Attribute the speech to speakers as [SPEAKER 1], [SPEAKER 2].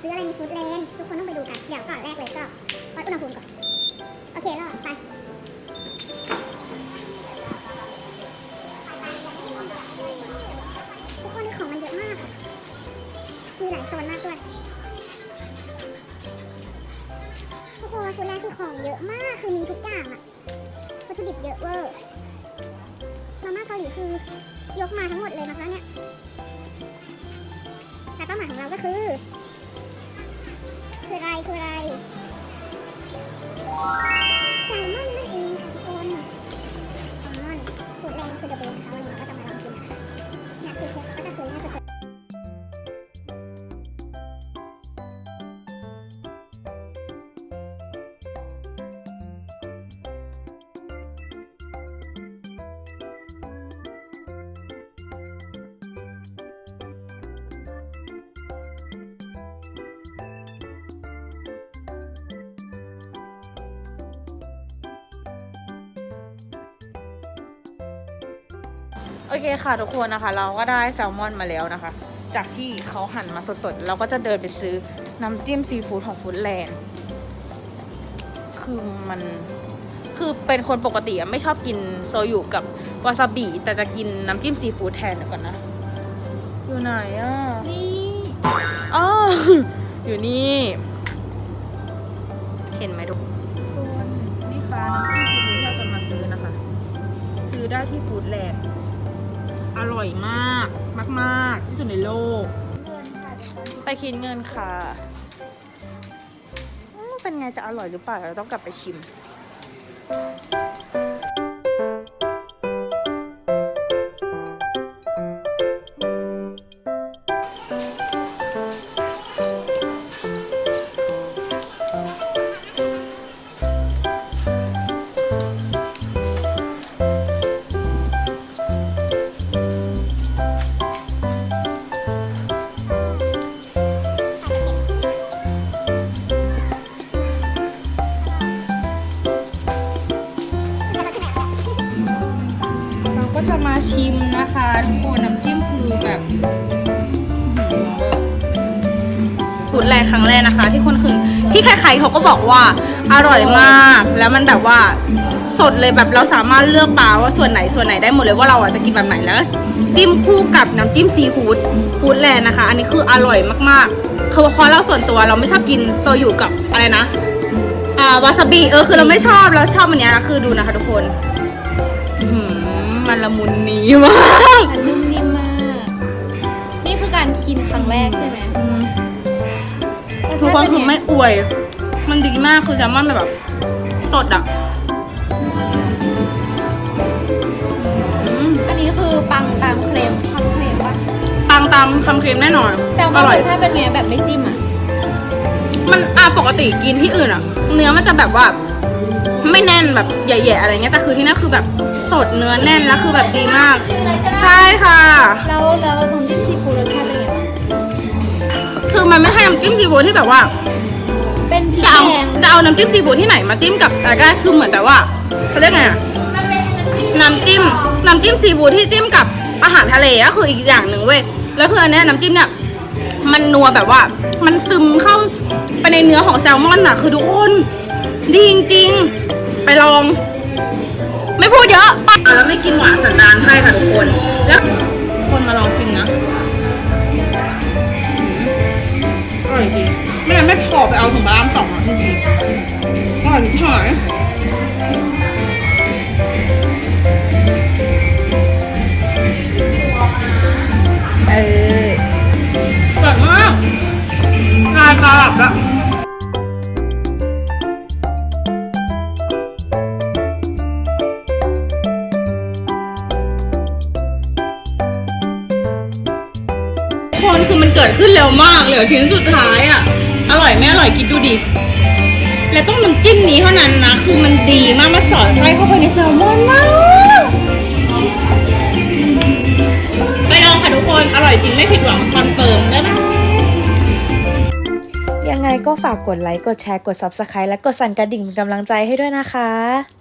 [SPEAKER 1] ซื้ออะไรในฟู้ดเลนทุกคนต้องไปดูกันเดี๋ยวก่อนแรกเลยก็วัดอุณหภูมิก่อน โอเครอดไปทุกคนของมันเยอะมากอะมีหลายโซนมากด้วยทุกคนฟู้ดแลนด์คือของเยอะมากคือมีทุกอย่างอะวัตถุดิบเยอะเวอร์มาม่าเกาหลีคือยกมาทั้งหมดเลยนะคะเนี่ยแต่เป้าหมายของเราก็คือ คืออะไรคืออะไร
[SPEAKER 2] โอเคค่ะทุกคนนะคะ เราก็ได้แซลมอนมาแล้วนะคะ จากที่เขาหั่นมาสดๆ เราก็จะเดินไปซื้อน้ำจิ้มซีฟู้ดของฟู้ดแลนด์คือมันคือเป็นคนปกติไม่ชอบกินโซยุกับวาซาบิแต่จะกินน้ำจิ้มซีฟู้ดแทนก่อนนะ อยู่ไหนอะ
[SPEAKER 3] นี่
[SPEAKER 2] อ๋ออยู่นี่ เห็นไหมทุกคนนี่ค่ะน้ำจิ้มซีฟู้ดที่เราจะมาซื้อนะคะ ซื้อได้ที่ฟู้ดแลนด์ อร่อยมาก มากๆที่สุดในโลก ไปคิดเงินค่ะอืมเป็นไงจะอร่อยหรือเปล่าเราต้องกลับไปชิม ก็จะมาชิมนะคะทุกคนน้ำจิ้มคือแบบสูตรแรกครั้งแรกนะคะ ที่คนคือที่ใครๆเขาก็บอกว่าอร่อยมาก แล้วมันแบบว่าสดเลยแบบเราสามารถเลือกปลาว่าส่วนไหนส่วนไหนได้หมดเลยว่าเราอะจะกินแบบไหนแล้ว จิ้มคู่กับน้ำจิ้มซีฟู้ดฟู้ดแลนด์นะคะ อันนี้คืออร่อยมากๆคือเพราะเราส่วนตัวเราไม่ชอบกินโซยุกับอะไรนะอ่าวาซาบิเออคือเราไม่ชอบเราชอบอันนี้คือดูนะคะทุกคน ละมุนนี้มาก
[SPEAKER 3] มันนุ่มนิ่มมาก นี่คือการกินครั้งแรกใช่ไหม
[SPEAKER 2] ทุกคนคือไม่อวย มันดีมากคือแซลมอนแบบ สดอะอืม
[SPEAKER 3] อันนี้คือปังตามเครมคำเครมปะ
[SPEAKER 2] ปังตามคำเค็มแน่นอน
[SPEAKER 3] แต่
[SPEAKER 2] อ
[SPEAKER 3] ว่า
[SPEAKER 2] ร่
[SPEAKER 3] ร
[SPEAKER 2] อย
[SPEAKER 3] สชาติเป็นไงแบบไม่จิ้มอะ
[SPEAKER 2] มันอะปกติกินที่อื่นอะ เนื้อมันจะแบบว่า ไม่แน่นแบบใหญ่ๆอะไรเงี้ยแต่คือที่นี่คือแบบ สดเนื้อแน่นแล้วคือแบบดีมาก ใช่ค่ะ
[SPEAKER 3] แล้วแล้วน้ำจิ้มซีฟู้ดรสชาติเป็นไงบ้าง
[SPEAKER 2] คือมันไม่ใช่น้ำจิ้มซีฟู้ดที่แบบว่า
[SPEAKER 3] เป็นพริก
[SPEAKER 2] จะเอา
[SPEAKER 3] แดง
[SPEAKER 2] จะเอาน้ำจิ้มซีฟู้ดที่ไหนมาจิ้มกับอะไรก็ได้คือเหมือนแบบว่าเขาเรียกไงอะน้ำจิ้มน้ำจิ้มซีฟู้ดที่จิ้มกับอาหารทะเลก็คืออีกอย่างหนึ่งเว้ยแล้วคืออันเนี้ยน้ำจิ้มเนี่ยมันนัวแบบว่า มันซึมเข้าไปในเนื้อของแซลมอนอะคือทุกคนดีจริงๆไปลอง ไม่พูดเยอะไปแล้วไม่กินหวานสันดานให้ค่ะทุกคน แล้วคนมาลองชิมนะอร่อยจริงไม่งั้นไม่พอไปเอาถึงพระรามสองอะจริงๆอร่อยที่หายเออแบบมากงานตาหลับล้ว คนคือมันเกิดขึ้นเร็วมากเหลือชิ้นสุดท้ายอะ อร่อยไม่อร่อยคิดดูดิ และต้องน้ำจิ้มนี้เท่านั้นนะ คือมันดีมากมันสอดไส้เข้าไปในแซลมอนมากไปลองค่ะทุกคน อร่อยจริงไม่ผิดหวังคอนเฟิร์มได้ไหม
[SPEAKER 4] ยังไงก็ฝากกดไลค์ กดแชร์ กด Subscribe และกดสั่นกระดิ่งเป็นกำลังใจให้ด้วยนะคะ